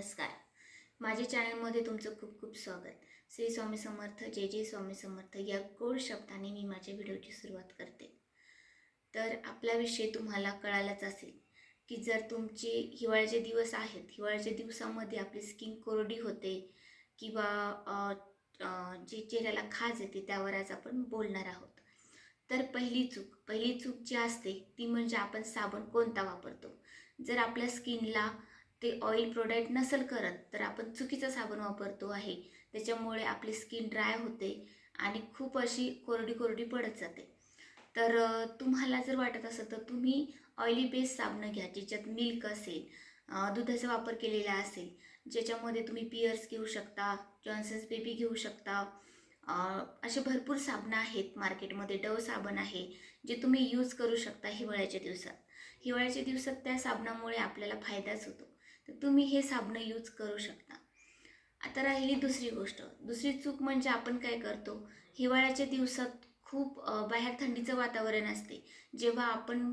नमस्कार. माझ्या चॅनलमध्ये तुमचं खूप खूप स्वागत. श्री स्वामी समर्थ जय जय स्वामी समर्थ या गोड शब्दाने मी माझ्या व्हिडिओची सुरुवात करते. तर आपल्याविषयी तुम्हाला कळालंच असेल की जर तुमचे हिवाळ्याचे दिवस आहेत हिवाळ्याच्या दिवसामध्ये आपली स्किन कोरडी होते किंवा जे चेहऱ्याला खाज येते त्यावर आज आपण बोलणार आहोत. तर पहिली चूक पहिली चूक जी असते ती म्हणजे आपण साबण कोणता वापरतो? जर आपल्या स्किनला ते ऑइल प्रोडक्ट नसेल करत तर आपण चुकीचं साबण वापरतो आहे. त्याच्यामुळे आपली स्किन ड्राय होते आणि खूप अशी कोरडी कोरडी पडत जाते. तर तुम्हाला जर वाटत असेल तर तुम्ही ऑइली बेस साबणं घ्या ज्याच्यात मिल्क असेल दुधाचा वापर केलेला असेल ज्याच्यामध्ये तुम्ही पिअर्स घेऊ शकता जॉन्सन्स बेबी घेऊ शकता. असे भरपूर साबणं आहेत मार्केटमध्ये डव साबण आहे जे तुम्ही यूज करू शकता हिवाळ्याच्या दिवसात. हिवाळ्याच्या दिवसात त्या साबणामुळे आपल्याला फायदाच होतो. तर तुम्ही हे साबणं यूज करू शकता. आता राहिली दुसरी गोष्ट. दुसरी चूक म्हणजे आपण काय करतो? हिवाळ्याच्या दिवसात खूप बाहेर थंडीचं वातावरण असते. जेव्हा आपण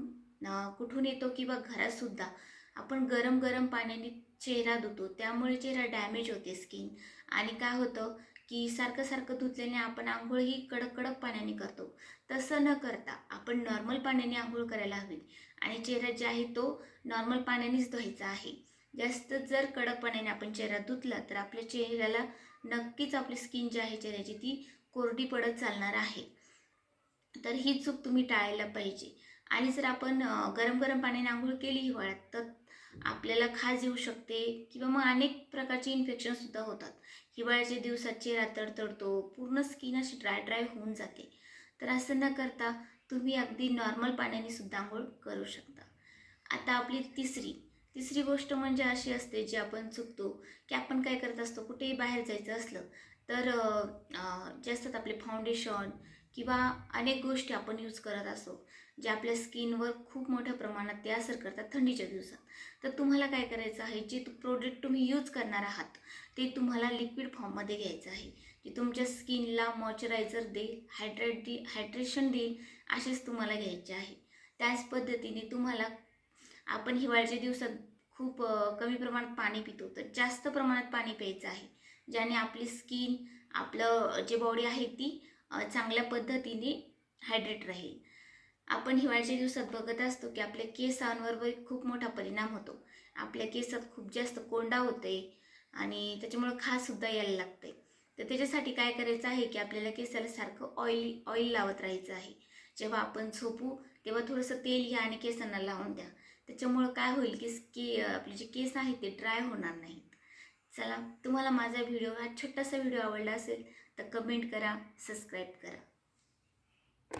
कुठून येतो किंवा घरातसुद्धा आपण गरम गरम पाण्याने चेहरा धुतो. त्यामुळे चेहरा डॅमेज होते स्किन आणि काय होतं की सारखं सारखं धुतल्याने आपण आंघोळही कडक कडक पाण्याने करतो. तसं न करता आपण नॉर्मल पाण्याने आंघोळ करायला हवी. आणि चेहरा जे आहे तो नॉर्मल पाण्यानेच धुवायचा आहे. जास्त जर कडक पाण्याने आपण चेहरा धुतला तर आपल्या चेहऱ्याला नक्कीच आपली स्किन जी आहे चेहऱ्याची ती कोरडी पडत चालणार आहे. तर ही चूक तुम्ही टाळायला पाहिजे. आणि जर आपण गरम गरम पाण्याने आंघोळ केली हिवाळ्यात तर आपल्याला खाज येऊ शकते किंवा मग अनेक प्रकारचे इन्फेक्शनसुद्धा होतात. हिवाळ्याच्या दिवसात चेहरा तडतडतो पूर्ण स्किन अशी ड्राय ड्राय होऊन जाते. तर असं न करता तुम्ही अगदी नॉर्मल पाण्याने सुद्धा आंघोळ करू शकता. आता आपली तिसरी तिसरी गोष्ट म्हणजे अशी असते जी आपण चुकतो की आपण काय करत असतो कुठेही बाहेर जायचं असलं तर जे असतात आपले फाउंडेशन किंवा अनेक गोष्टी आपण यूज करत असतो जे आपल्या स्किनवर खूप मोठ्या प्रमाणात ते असर करतात थंडीच्या दिवसात. तर तुम्हाला काय करायचं आहे जे प्रोडक्ट तुम्ही यूज करणार आहात ते तुम्हाला लिक्विड फॉर्ममध्ये घ्यायचं आहे. जे तुमच्या स्किनला मॉइश्चरायझर देईल हायड्रेट दे हायड्रेशन देईल असेच तुम्हाला घ्यायचे आहे. त्याच पद्धतीने तुम्हाला आपण हिवाळ्याच्या दिवसात खूप कमी प्रमाणात पाणी पितो. तर जास्त प्रमाणात पाणी प्यायचं आहे. ज्याने आपली स्किन आपलं जे बॉडी आहे ती चांगल्या पद्धतीने हायड्रेट राहील. आपण हिवाळ्याच्या दिवसात बघत असतो की आपल्या केसांवर खूप मोठा परिणाम होतो. आपल्या केसात खूप जास्त कोंडा होते आणि त्याच्यामुळं खाससुद्धा यायला लागते तर त्याच्यासाठी काय करायचं आहे की आपल्याला केसाला सारखं ऑइल ऑइल लावत राहायचं आहे. जेव्हा आपण झोपू तेव्हा थोडंसं तेल घ्या आणि केसांना लावून द्या. त्याच्यामुळं काय होईल की के आपले जे केस आहेत ते ड्राय होणार नाहीत. चला तुम्हाला माझा व्हिडिओ हा छोटासा व्हिडिओ आवडला असेल तर कमेंट करा सबस्क्राईब करा.